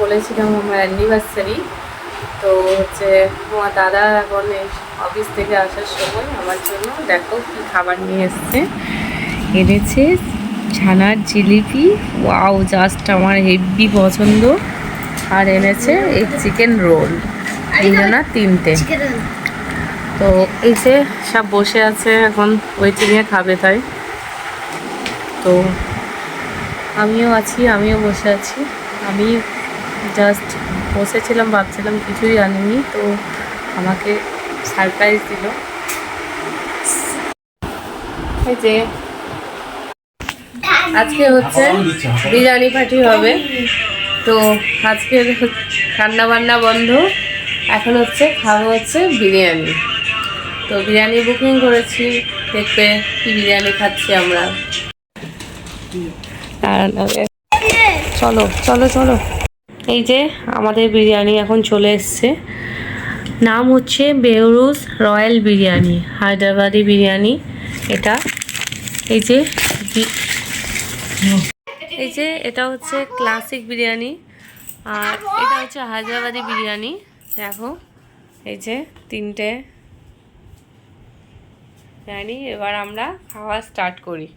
বলেছিলাম আমার অ্যানিভার্সারি তো হচ্ছে আমার দাদা এখন এই অফিস থেকে আসার সময় আমার জন্য দেখো কি খাবার নিয়ে এসছে। এনেছে ছানার জিলিপি ওয়াও জাস্ট আমার হেভি পছন্দ। আর এনেছে এই চিকেন রোল তিনজনা তিনটে। তো এই যে সব বসে আছে এখন ওয়েটিংয়ে খাবে তাই। তো আমিও আছি, আমিও বসে আছি। আমি জাস্ট বসেছিলাম, ভাবছিলাম কিছুই আনিনি তো আমাকে সারপ্রাইজ দিল। যে, আজকে হচ্ছে বিরিয়ানি পার্টি হবে। তো আজকে রান্না বান্না বন্ধ, এখন হচ্ছে খাওয়া হচ্ছে বিরিয়ানি। তো বিরিয়ানি বুকিং করেছি, দেখবে কি বিরিয়ানি খাচ্ছি আমরা। চলো চলো চলো। এই যে আমাদের বিরিয়ানি এখন চলে এসছে। নাম হচ্ছে বেউরুস রয়্যাল বিরিয়ানি, হায়দ্রাবাদি বিরিয়ানি। এটা, এই যে এই যে এটা হচ্ছে ক্লাসিক বিরিয়ানি, আর এটা হচ্ছে হায়দ্রাবাদি বিরিয়ানি। দেখো, এই যে তিনটে বিরিয়ানি। এবার আমরা খাওয়া স্টার্ট করি।